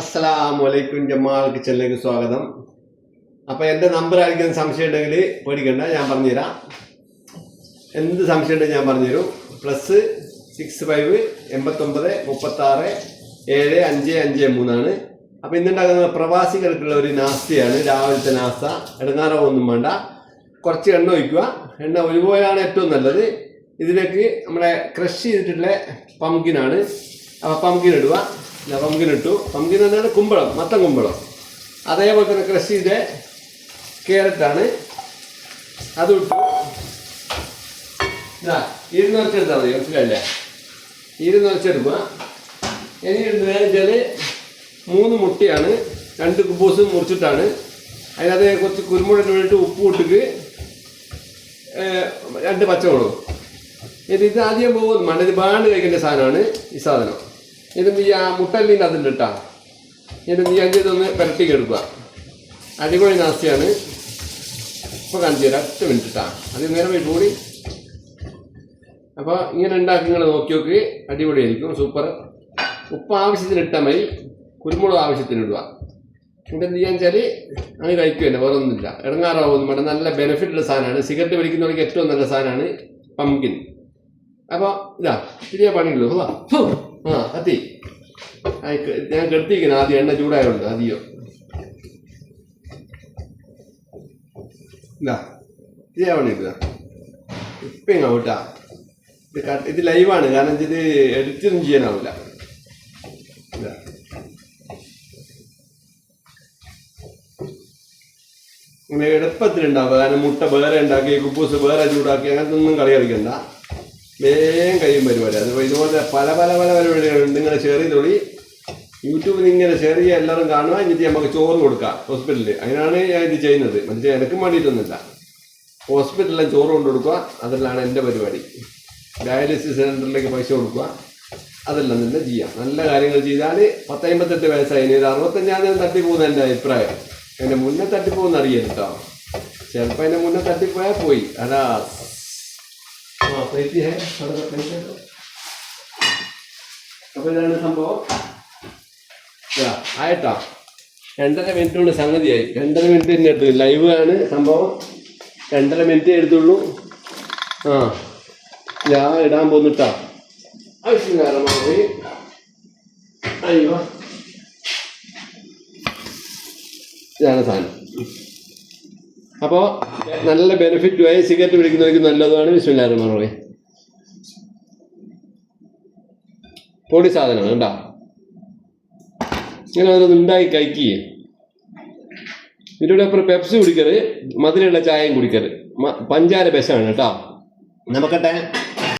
അസ്സലാമു വലൈക്കും ജമാൽ കിച്ചണിലേക്ക് സ്വാഗതം. അപ്പോൾ എന്റെ നമ്പർ ആയിരിക്കും സംശയം ഉണ്ടെങ്കിൽ പേടിക്കണ്ട ഞാൻ പറഞ്ഞുതരാം. എന്ത് സംശയം ഉണ്ടെങ്കിൽ ഞാൻ പറഞ്ഞുതരും. പ്ലസ് സിക്സ് ഫൈവ് എൺപത്തൊമ്പത് മുപ്പത്താറ് ഏഴ് അഞ്ച് അഞ്ച് മൂന്നാണ് അപ്പോൾ ഇന്നുണ്ടാകുന്ന പ്രവാസികൾക്കുള്ള ഒരു നാസ്തിയാണ് രാവിലത്തെ നാസ്ത. ഇടങ്ങാറോ ഒന്നും വേണ്ട. കുറച്ച് എണ്ണ ഒഴിക്കുക. എണ്ണ ഒരുപോലെയാണ് ഏറ്റവും നല്ലത്. ഇതിലേക്ക് നമ്മുടെ ക്രഷ് ചെയ്തിട്ടുള്ള പമ്പിനാണ് അപ്പോൾ പമ്പിൻ ഇടുക. പംകിൻ ഇട്ടു. പമ്പിൻ എന്നാണ് കുമ്പളം മത്തം കുമ്പളം. അതേപോലെ തന്നെ ക്രഷ് ചെയ്ത ക്യാരറ്റാണ്. അത് ഇട്ടു. ഇതാ മതി മനസ്സിലല്ലേ ഇരുന്ന് വെച്ചെടുക്കുക ഇനി ഇടുന്നത് വെച്ചാൽ മൂന്ന് മുട്ടയാണ്. രണ്ട് കുബൂസ് മുറിച്ചിട്ടാണ്. അതിനകത്ത് കുറച്ച് കുരുമുളക് വേണ്ടിയിട്ട് ഉപ്പ് ഇട്ടിട്ട് രണ്ട് പച്ചമുളകും. ഇത് ഇത് ആദ്യം പോകുന്നു മണ്ണിൽ ബാണ്ട് കഴിക്കേണ്ട സാധനമാണ് ഈ സാധനം. ഇത് നീ ആ മുട്ടല്ലിന്റെ അതിന്റെ ഇട്ടാ. ഇത് നീ അഞ്ച് ഇതൊന്ന് പുരട്ടിക്ക് കെടുക്കുക അടിപൊളി നാസ്തിയാണ് ഇപ്പോൾ കാണിച്ചു തരാം. ഒറ്റ മിനിറ്റ് ഇട്ടാ. അത് നേരം പോയി കൂടി. അപ്പോൾ ഇങ്ങനെ ഉണ്ടാക്കി നിങ്ങൾ നോക്കി നോക്കി. അടിപൊളിയായിരിക്കും. സൂപ്പർ. ഉപ്പ് ആവശ്യത്തിന് ഇട്ടാൽ മതി. കുരുമുളക് ആവശ്യത്തിന് ഇടുക. എന്നിട്ട് എന്ത് ചെയ്യാന്ന് വെച്ചാൽ അങ്ങനെ കഴിക്കുമല്ലോ വേറെ ഒന്നുമില്ല ഇടങ്ങാറാവുന്നു. മേഡം നല്ല ബെനിഫിറ്റ് ഉള്ള സാധനമാണ്. സിഗരറ്റ് വലിക്കുന്നവർക്ക് ഏറ്റവും നല്ല സാധനമാണ് പമ്പിൻ അപ്പോൾ ഇതാ ചെറിയ പണിയുള്ളൂ. ആ അത്തി ഞാൻ കെടുത്തിരിക്കുന്നു. ആദ്യം എണ്ണ ചൂടായതുകൊണ്ട് അതിയോ ഇതാ. ചെറിയ പണിയില്ല ഇപ്പം ഇങ്ങ് ഔട്ടാ. ഇത് ഇത് ലൈവാണ് കാരണം ഇത് എഡിറ്റൊന്നും ചെയ്യാനാവില്ല ഇങ്ങനെ എളുപ്പത്തിലുണ്ടാവുക. കാരണം മുട്ട വേറെ ഉണ്ടാക്കി കുപ്പൂസ് വേറെ ചൂടാക്കി അങ്ങനത്തെ ഒന്നും കളി കളിക്കണ്ട. വേഗം കഴിയും പരിപാടി അത് ഇതുപോലെ പല പല പല പരിപാടികളുണ്ട് ഇങ്ങനെ ഷെയർ ചെയ്തോളി. യൂട്യൂബിൽ ഇങ്ങനെ ഷെയർ ചെയ്യുക എല്ലാവരും കാണുക എന്നിട്ട് നമുക്ക് ചോറ് കൊടുക്കാം ഹോസ്പിറ്റലിൽ അതിനാണ് ഞാൻ ഇത് ചെയ്യുന്നത്. മറ്റേ എനിക്കും വേണ്ടിയിട്ടൊന്നുമില്ല. ഹോസ്പിറ്റലിൽ ചോറ് കൊണ്ടു കൊടുക്കുക അതെല്ലാം എന്റെ പരിപാടി. ഡയാലിസിസ് സെന്ററിലേക്ക് പൈസ കൊടുക്കുക അതെല്ലാം തന്നെ ചെയ്യാം. നല്ല കാര്യങ്ങൾ ചെയ്താൽ പത്തമ്പത്തെട്ട് വയസ്സായി. ഇനി ഒരു അറുപത്തഞ്ചാം തട്ടിപ്പോകുന്ന എന്റെ അഭിപ്രായം. എന്റെ മുന്നേ തട്ടിപ്പോകുന്ന അറിയാം കേട്ടോ ചിലപ്പോൾ എന്റെ മുന്നേ തട്ടിപ്പോയാൽ പോയി. അതാ പ്ലേറ്റ് ഹേ അവിടെ പ്ലേറ്റ് അപ്പോൾ ഇതാണ് സംഭവം. ആയിട്ടാ. രണ്ടര മിനിറ്റ് കൊണ്ട് സംഗതിയായി. രണ്ടര മിനിറ്റ് തന്നെ എടുത്തു ലൈവ് ആണ് സംഭവം. രണ്ടര മിനിറ്റ് എടുത്തുള്ളൂ. ആ ഞാൻ ഇടാൻ പോന്നിട്ടാ കാരണമായി അയ്യോ ഇതാണ് സാധനം. അപ്പോൾ നല്ല ബെനിഫിറ്റ് ആയി. സിഗരറ്റ് പിടിക്കുന്നവർക്ക് നല്ലതാണ്. വിശ്വനാഥൻ മാറുകയെ പൊടി സാധനമാണ് കേട്ടോ ഇങ്ങനെ ഓരോന്ന് ഉണ്ടാക്കി കഴിക്കുകയെ ഇതിലൂടെ അപ്പുറം പെപ്സി കുടിക്കരുത്. മധുരമുള്ള ചായയും കുടിക്കരുത്. പഞ്ചാര ബെസ്സാണ് കേട്ടോ. നമുക്കട്ടെ